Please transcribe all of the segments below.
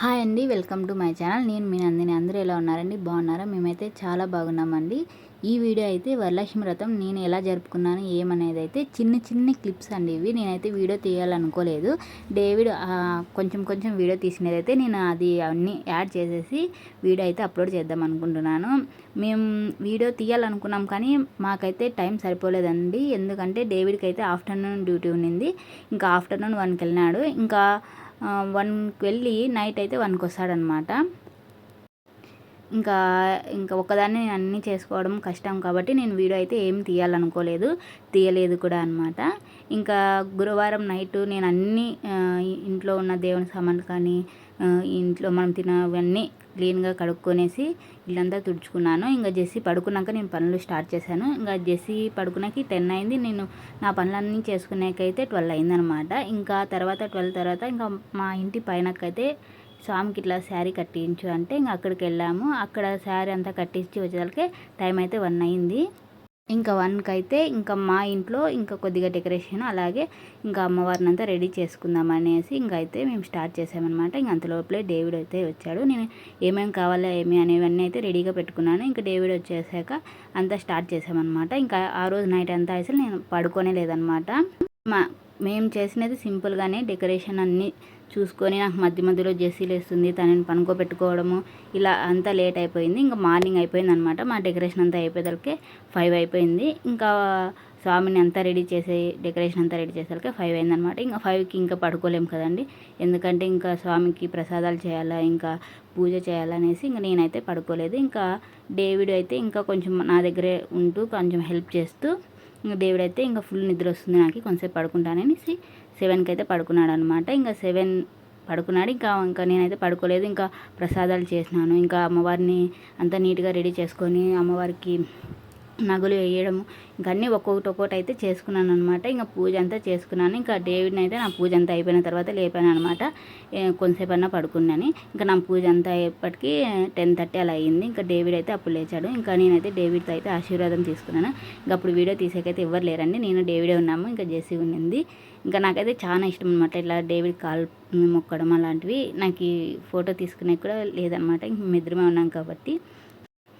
Hi అండి welcome to my channel. నేను మీ నందిని. అందరూ ఎలా ఉన్నారండి? బాగున్నారా? మేమైతే చాలా బాగున్నామండి. ఈ వీడియో అయితే వరలక్ష్మి వ్రతం. నేను ఎలా జరుపుకున్నాను ఏమనేది అయితే చిన్న చిన్న క్లిప్స్ అండి ఇవి. నేనైతే వీడియో తీయాలనుకోలేదు. డేవిడ్ కొంచెం కొంచెం వీడియో తీసినదైతే నేను అది అన్నీ యాడ్ చేసేసి వీడియో అయితే అప్లోడ్ చేద్దాం అనుకుంటున్నాను. మేము వీడియో తీయాలనుకున్నాం కానీ మాకైతే టైం సరిపోలేదండి. ఎందుకంటే డేవిడ్కి అయితే ఆఫ్టర్నూన్ డ్యూటీ ఉండింది ఇంకా ఆఫ్టర్నూన్ వన్కి వెళ్ళినాడు ఇంకా వన్కి వెళ్ళి నైట్ అయితే వన్కి వస్తాడనమాట. ఇంకా ఇంకా ఒకదాన్ని నేను అన్నీ చేసుకోవడం కష్టం కాబట్టి నేను వీడియో అయితే ఏం తీయాలనుకోలేదు. తీయలేదు కూడా అనమాట. ఇంకా గురువారం నైట్ నేను అన్నీ ఇంట్లో ఉన్న దేవుని సామాన్లు కానీ ఇంట్లో మనం తినవన్నీ క్లీన్గా కడుక్కొనేసి ఇల్లంతా తుడుచుకున్నాను. ఇంకా జెస్సీ పడుకున్నాక నేను పనులు స్టార్ట్ చేశాను. ఇంకా జెస్సీ పడుకున్నాక టెన్ అయింది. నేను నా పనులన్నీ చేసుకునేకైతే ట్వెల్వ్ అయిందనమాట. ఇంకా తర్వాత ట్వెల్వ్ తర్వాత ఇంకా మా ఇంటి పైనకైతే స్వామికి ఇట్లా శారీ కట్టించు అంటే ఇంకా అక్కడికి వెళ్ళాము. అక్కడ శారీ అంతా కట్టించి వచ్చేసరికి టైం అయితే వన్ అయింది. ఇంకా వన్కి అయితే ఇంకా మా ఇంట్లో ఇంకా కొద్దిగా డెకరేషన్ అలాగే ఇంకా అమ్మవారిని అంతా రెడీ చేసుకుందాం అనేసి ఇంకా అయితే మేము స్టార్ట్ చేసామన్నమాట. ఇంక అంతలోపలే డేవిడ్ అయితే వచ్చాడు. నేను ఏమేమి కావాలా ఏమి అనేవన్నీ అయితే రెడీగా పెట్టుకున్నాను. ఇంకా డేవిడ్ వచ్చేసాక అంతా స్టార్ట్ చేసామన్నమాట. ఇంకా ఆ రోజు నైట్ అంతా అసలు నేను పడుకోనే లేదనమాట మా మేము చేసినది సింపుల్గానే డెకరేషన్ అన్నీ చూసుకొని నాకు మధ్య మధ్యలో జెస్సీలు వేస్తుంది తనని పనుకోబెట్టుకోవడము ఇలా అంతా లేట్ అయిపోయింది. ఇంకా మార్నింగ్ అయిపోయింది అనమాట మా డెకరేషన్ అంతా అయిపోయేదలకే ఫైవ్ అయిపోయింది. ఇంకా స్వామిని అంతా రెడీ చేసే డెకరేషన్ అంతా రెడీ చేసేసరికి ఫైవ్ అయిందనమాట. ఇంకా ఫైవ్కి ఇంకా పడుకోలేము కదండి. ఎందుకంటే ఇంకా స్వామికి ప్రసాదాలు చేయాలా ఇంకా పూజ చేయాలనేసి ఇంకా నేనైతే పడుకోలేదు. ఇంకా డేవిడ్ అయితే ఇంకా కొంచెం నా దగ్గరే ఉంటూ కొంచెం హెల్ప్ చేస్తూ ఇంకా డేవిడ్ అయితే ఇంకా ఫుల్ నిద్ర వస్తుంది నాకు కొంతసేపు పడుకుంటాననేసి సెవెన్కి అయితే పడుకున్నాడు అనమాట ఇంకా సెవెన్ పడుకున్నాడు. ఇంకా ఇంకా నేనైతే పడుకోలేదు. ఇంకా ప్రసాదాలు చేసినాను. ఇంకా అమ్మవారిని అంతా నీట్గా రెడీ చేసుకొని అమ్మవారికి నగలు వేయడము. ఇంకా అన్నీ ఒక్కొక్కటి ఒక్కొక్కటి అయితే చేసుకున్నాను అనమాట ఇంకా పూజ అంతా చేసుకున్నాను. ఇంకా డేవిడ్ని అయితే నా పూజ అంతా అయిపోయిన తర్వాత లేపాను అనమాట కొంతసేపు అన్నా పడుకున్నాను. ఇంకా నా పూజ అంతా అయ్యేప్పటికీ టెన్ థర్టీ అలా అయ్యింది. ఇంకా డేవిడ్ అయితే అప్పుడు లేచాడు. ఇంకా నేనైతే డేవిడ్తో అయితే ఆశీర్వాదం తీసుకున్నాను. ఇంకా అప్పుడు వీడియో తీసేకైతే ఎవరు లేరండి. నేను డేవిడే ఉన్నాము. ఇంకా జెస్సీ ఉండింది ఇంకా నాకైతే చాలా ఇష్టం అనమాట ఇట్లా డేవిడ్ కాల్ మొక్కడం అలాంటివి. నాకు ఈ ఫోటో తీసుకునే కూడా లేదనమాట ఇంక మిద్రమే ఉన్నాం కాబట్టి.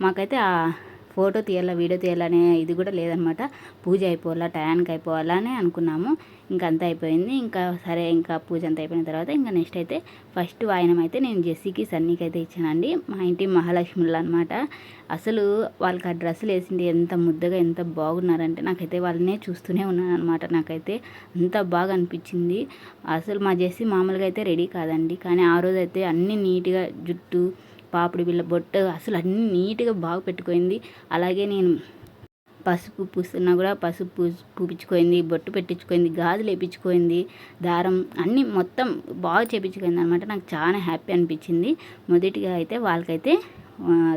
మాకైతే ఫోటో తీయాలా వీడియో తీయాలనే ఇది కూడా లేదనమాట. పూజ అయిపోవాలా టయానికి అయిపోవాలా అని అనుకున్నాము. ఇంకా అంతా అయిపోయింది. ఇంకా సరే ఇంకా పూజ అంతా అయిపోయిన తర్వాత ఇంకా నెక్స్ట్ అయితే ఫస్ట్ వాయనం అయితే నేను జెస్సీకి సన్నీకి అయితే ఇచ్చానండి. మా ఇంటి మహాలక్ష్ములు అనమాట అసలు వాళ్ళకి ఆ డ్రెస్సులు వేసింది ఎంత ముద్దగా ఎంత బాగున్నారంటే నాకైతే వాళ్ళనే చూస్తూనే ఉన్నాను అనమాట నాకైతే అంత బాగా అనిపించింది. అసలు మా జెస్సీ మామూలుగా అయితే రెడీ కాదండి. కానీ ఆ రోజు అయితే అన్నీ నీట్గా జుట్టు పాపిడి బిళ్ళ బొట్టు అసలు అన్నీ నీట్గా బాగా పెట్టుకుంది. అలాగే నేను పసుపు పూస్తున్నా కూడా పసుపు పూ పూపించుకుంది బొట్టు పెట్టించుకుంది గాజులు వేయించుకుంది దారం అన్నీ మొత్తం బాగా చేపించుకుంది అనమాట నాకు చాలా హ్యాపీ అనిపించింది. మొదటిగా అయితే వాళ్ళకైతే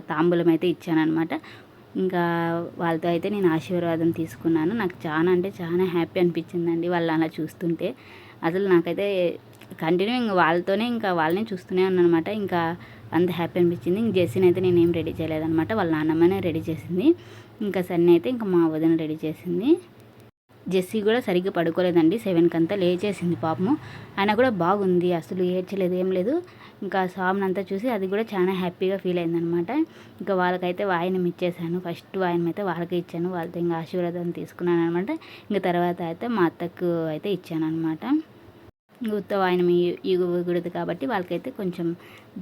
తాంబూలం అయితే ఇచ్చానమాట ఇంకా వాళ్ళతో అయితే నేను ఆశీర్వాదం తీసుకున్నాను. నాకు చాలా అంటే చాలా హ్యాపీ అనిపించిందండి వాళ్ళు అలా చూస్తుంటే. అసలు నాకైతే కంటిన్యూ ఇంకా వాళ్ళతోనే ఇంకా వాళ్ళనే చూస్తూనే ఉన్నాను అనమాట ఇంకా అంత హ్యాపీ అనిపించింది. ఇంక జెస్సీని అయితే నేను రెడీ చేయలేదన్నమాట. వాళ్ళ నాన్నమ్మనే రెడీ చేసింది. ఇంకా సన్నీ అయితే ఇంకా మా వదిన రెడీ చేసింది. జెస్సీ కూడా సరిగ్గా పడుకోలేదండి. సెవెన్కి అంతా లేచేసింది పాపము. ఆయన కూడా బాగుంది. అసలు ఏడ్చలేదు ఏం లేదు. ఇంకా స్వామిని అంతా చూసి అది కూడా చాలా హ్యాపీగా ఫీల్ అయిందనమాట ఇంకా వాళ్ళకైతే వాయనం ఇచ్చేసాను. ఫస్ట్ వాయనం అయితే వాళ్ళకి ఇచ్చాను. వాళ్ళతో ఇంకా ఆశీర్వాదం తీసుకున్నాను అనమాట ఇంకా తర్వాత అయితే మా అత్తకు అయితే ఇచ్చాను అనమాట ఉత్త వాయనం ఇవ్వకూడదు కాబట్టి వాళ్ళకైతే కొంచెం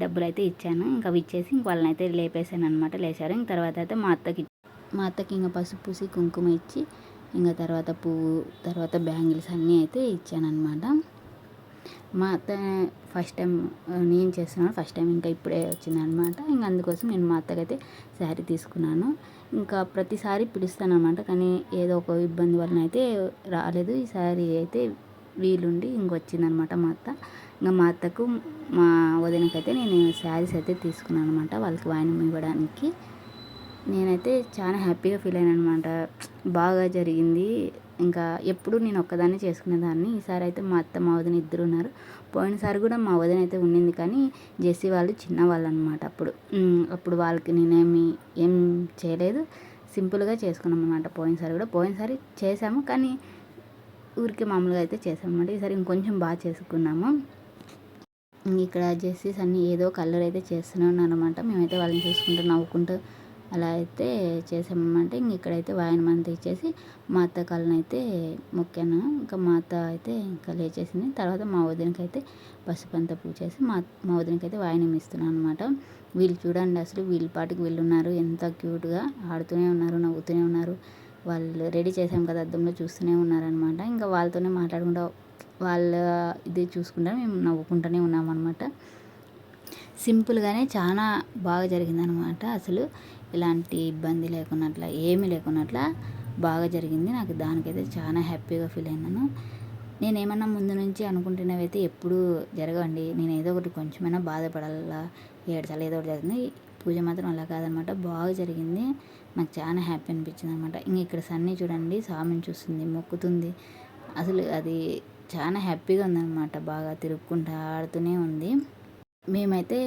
డబ్బులు అయితే ఇచ్చాను. ఇంకా ఇచ్చేసి ఇంక వాళ్ళని అయితే లేపేశాను అనమాట లేచారు. ఇంక తర్వాత అయితే మా అత్తకి మా అత్తకి ఇంకా పసుపు పూసి కుంకుమ ఇచ్చి ఇంకా తర్వాత పువ్వు తర్వాత బ్యాంగిల్స్ అన్నీ అయితే ఇచ్చానమాట మా అత్త ఫస్ట్ టైం నేను చేస్తున్నాను ఫస్ట్ టైం ఇంకా ఇప్పుడే వచ్చిందనమాట ఇంకా అందుకోసం నేను మా అత్తకైతే శారీ తీసుకున్నాను. ఇంకా ప్రతిసారి పిలుస్తాను అనమాట కానీ ఏదో ఒక ఇబ్బంది వలన అయితే రాలేదు. ఈ శారీ అయితే వీలుండి ఇంకొచ్చిందనమాట మా అత్త. ఇంకా మా అత్తకు మా వదినకైతే నేను శారీస్ అయితే తీసుకున్నాను అనమాట వాళ్ళకి వాయినం ఇవ్వడానికి. నేనైతే చాలా హ్యాపీగా ఫీల్ అయ్యాను అనమాట బాగా జరిగింది. ఇంకా ఎప్పుడు నేను ఒక్కదాన్ని చేసుకునేదాన్ని ఈసారి అయితే మా అత్త మా వదిన ఇద్దరు ఉన్నారు. పోయినసారి కూడా మా వదిన అయితే ఉండింది కానీ జెస్సీ వాళ్ళు చిన్నవాళ్ళు అనమాట అప్పుడు. అప్పుడు వాళ్ళకి నేనేమి ఏం చేయలేదు. సింపుల్గా చేసుకున్నాం అనమాట పోయినసారి కూడా. పోయినసారి చేసాము కానీ ఊరికే మామూలుగా అయితే చేసాం ఈసారి ఇంకొంచెం బాగా చేసుకున్నాము. ఇక్కడ జెస్సీస్ అన్నీ ఏదో కలర్ అయితే చేస్తూనే అనమాట మేమైతే వాళ్ళని చూసుకుంటూ నవ్వుకుంటూ అలా అయితే చేసామన్నమాట ఇంక ఇక్కడైతే వాయనం అంతా ఇచ్చేసి మా అత్త కళ్ళని అయితే మొక్కాను. ఇంకా మా అత్త అయితే ఇంకా లేచేసింది. తర్వాత మా వదినకి అయితే పసుపు అంతా పూచేసి మా మా వదినకి అయితే వాయనం ఇస్తున్నాను అనమాట వీళ్ళు చూడండి అసలు వీళ్ళ పాటికి వీళ్ళు ఉన్నారు. ఎంత క్యూట్గా ఆడుతూనే ఉన్నారు నవ్వుతూనే ఉన్నారు. వాళ్ళు రెడీ చేసాం కదా అద్దంలో చూస్తూనే ఉన్నారనమాట. ఇంకా వాళ్ళతోనే మాట్లాడుకుంటా వాళ్ళ ఇది చూసుకుంటా మేము నవ్వుకుంటూనే ఉన్నామన్నమాట సింపుల్గానే చాలా బాగా జరిగిందనమాట. అసలు ఎలాంటి ఇబ్బంది లేకున్నట్ల ఏమీ లేకున్నట్ల బాగా జరిగింది. నాకు దానికైతే చాలా హ్యాపీగా ఫీల్ అయినాను నేను. ఏమన్నా ముందు నుంచి అనుకుంటున్నవైతే ఎప్పుడూ జరగవండి. నేను ఏదో ఒకటి కొంచెమైనా బాధపడాలా ఏడ్చాలి ఏదో ఒకటి జరిగింది పూజ మాత్రం అలా కాదనమాట. బాగా జరిగింది. నాకు చాలా హ్యాపీ అనిపించింది అనమాట ఇంక ఇక్కడ సన్నీ చూడండి స్వామిని చూస్తుంది మొక్కుతుంది. అసలు అది చాలా హ్యాపీగా ఉందన్నమాట బాగా తిరుక్కుంటూ ఆడుతూనే ఉంది. మేమైతే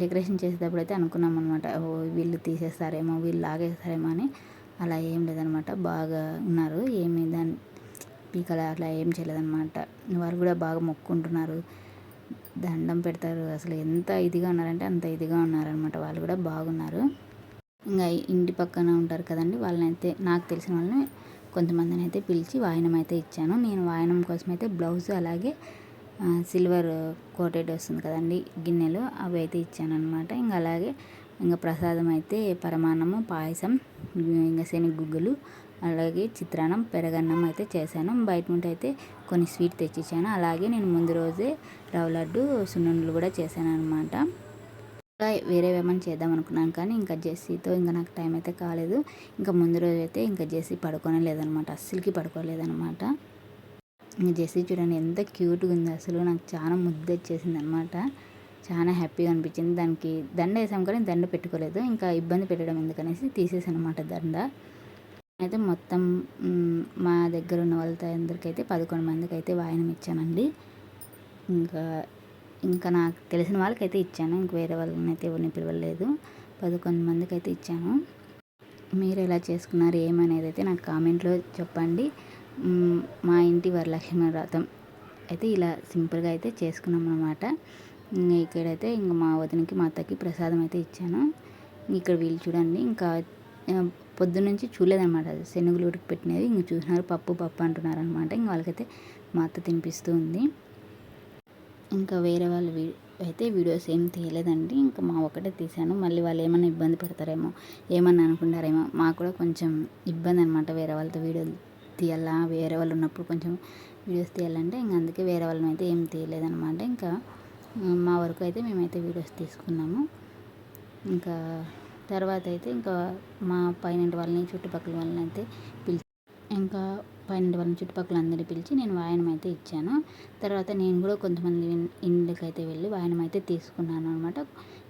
డెకరేషన్ చేసేటప్పుడు అయితే అనుకున్నాం అనమాట ఓ వీళ్ళు తీసేస్తారేమో వీళ్ళు లాగేస్తారేమో అని. అలా ఏం లేదనమాట. బాగా ఉన్నారు. ఏమి దాని పీకల అట్లా ఏం చేయలేదన్నమాట వారు కూడా బాగా మొక్కుంటున్నారు. దండం పెడతారు. అసలు ఎంత ఇదిగా ఉన్నారంటే అంత ఇదిగా ఉన్నారనమాట వాళ్ళు కూడా బాగున్నారు. ఇంకా ఇంటి పక్కన ఉంటారు కదండి. వాళ్ళనైతే నాకు తెలిసిన వాళ్ళని కొంతమందిని అయితే పిలిచి వాయనం అయితే ఇచ్చాను. నేను వాయనం కోసం అయితే బ్లౌజ్ అలాగే సిల్వర్ కోటెడ్ వస్తుంది కదండి గిన్నెలు అవి అయితే ఇచ్చానమాట ఇంకా అలాగే ఇంకా ప్రసాదం అయితే పరమాన్నము పాయసం ఇంకా శనగగుగ్గులు అలాగే చిత్రాన్నం పెరగన్నం అయితే చేశాను. బయట నుండి అయితే కొన్ని స్వీట్ తెచ్చిచ్చాను. అలాగే నేను ముందు రోజే రవ్వ లడ్డు సున్నుండలు కూడా చేశాను అనమాట ఇంకా వేరే ఏమైనా చేద్దాం అనుకున్నాను కానీ ఇంకా జెస్సీతో ఇంకా నాకు టైం అయితే కాలేదు. ఇంకా ముందు రోజు అయితే ఇంకా జెస్సీ పడుకోనే లేదనమాట అస్సలకి పడుకోలేదనమాట ఇంకా జెస్సీ చూడండి ఎంత క్యూట్గా ఉంది. అసలు నాకు చాలా ముద్ద వచ్చేసింది అనమాట చాలా హ్యాపీగా అనిపించింది. దానికి దండ వేసాం కానీ దండ పెట్టుకోలేదు. ఇంకా ఇబ్బంది పెట్టడం ఎందుకనేసి తీసేసాను అనమాట దండ. అయితే మొత్తం మా దగ్గర ఉన్న వాళ్ళతో అందరికైతే పదకొండు మందికి అయితే వాయనం ఇచ్చానండి. ఇంకా ఇంకా నాకు తెలిసిన వాళ్ళకైతే ఇచ్చాను. ఇంక వేరే వాళ్ళని అయితే ఎవరిని పిలవలేదు. పదకొండు మందికి అయితే ఇచ్చాను. మీరు ఎలా చేసుకున్నారు ఏమనేది అయితే నాకు కామెంట్లో చెప్పండి. మా ఇంటి వరలక్ష్మి వ్రతం అయితే ఇలా సింపుల్గా అయితే చేసుకున్నాం అనమాట ఇక్కడైతే ఇంకా మా వదినకి మా అత్తకి ప్రసాదం అయితే ఇచ్చాను. ఇక్కడ వీళ్ళు చూడండి ఇంకా పొద్దున్నుంచి చూడలేదన్నమాట. శనుగులు ఉడికిపెట్టినది ఇంక చూసినారు పప్పు పప్పు అంటున్నారు అనమాట ఇంక వాళ్ళకైతే మా అత్త తినిపిస్తూ ఉంది. ఇంకా వేరే వాళ్ళు అయితే వీడియోస్ ఏం తీయలేదండి. ఇంకా మా ఒకటే తీశాను. మళ్ళీ వాళ్ళు ఏమైనా ఇబ్బంది పెడతారేమో ఏమన్నా అనుకుంటారేమో మాకు కూడా కొంచెం ఇబ్బంది అనమాట వేరే వాళ్ళతో వీడియోలు తీయాలా? వేరే వాళ్ళు ఉన్నప్పుడు కొంచెం వీడియోస్ తీయాలంటే ఇంకా అందుకే వేరే వాళ్ళని అయితే ఏం తీయలేదనమాట ఇంకా మా వరకు అయితే మేమైతే వీడియోస్ తీసుకున్నాము. ఇంకా తర్వాత అయితే ఇంకా మా పైనంటి వాళ్ళని చుట్టుపక్కల వాళ్ళని అయితే పిలిచి ఇంకా పైనంటి వాళ్ళని చుట్టుపక్కల అందరినీ పిలిచి నేను వాయనం అయితే ఇచ్చాను. తర్వాత నేను కూడా కొంతమంది ఇండ్లకైతే వెళ్ళి వాయనం అయితే తీసుకున్నాను అనమాట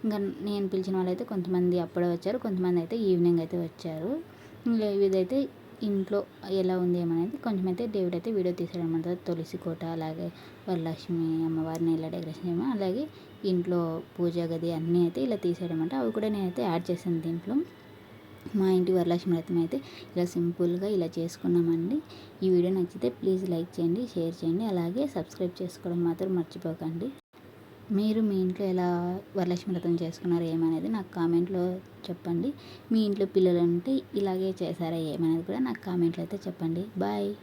ఇంకా నేను పిలిచిన వాళ్ళైతే కొంతమంది అప్పుడే వచ్చారు కొంతమంది అయితే ఈవినింగ్ అయితే వచ్చారు. ఇదైతే ఇంట్లో ఎలా ఉంది ఏమనేది కొంచెం అయితే డేవిడ్ అయితే వీడియో తీసాడనమాట తులసి కోట అలాగే వరలక్ష్మి అమ్మవారిని ఇలా డెకరేషన్ చేయమని అలాగే ఇంట్లో పూజ గది అన్నీ అయితే ఇలా తీసాడనమాట అవి కూడా నేనైతే యాడ్ చేశాను దీంట్లో. మా ఇంటి వరలక్ష్మి వ్రతం అయితే ఇలా సింపుల్గా ఇలా చేసుకున్నామండి. ఈ వీడియో నచ్చితే ప్లీజ్ లైక్ చేయండి షేర్ చేయండి అలాగే సబ్స్క్రైబ్ చేసుకోవడం మాత్రం మర్చిపోకండి. మీరు మీ ఇంట్లో ఎలా వరలక్ష్మి వ్రతం చేసుకున్నారు ఏమనేది నాకు కామెంట్లో చెప్పండి. మీ ఇంట్లో పిల్లలు ఉంటే ఇలాగే చేశారా ఏమనేది కూడా నాకు కామెంట్లో అయితే చెప్పండి. బాయ్.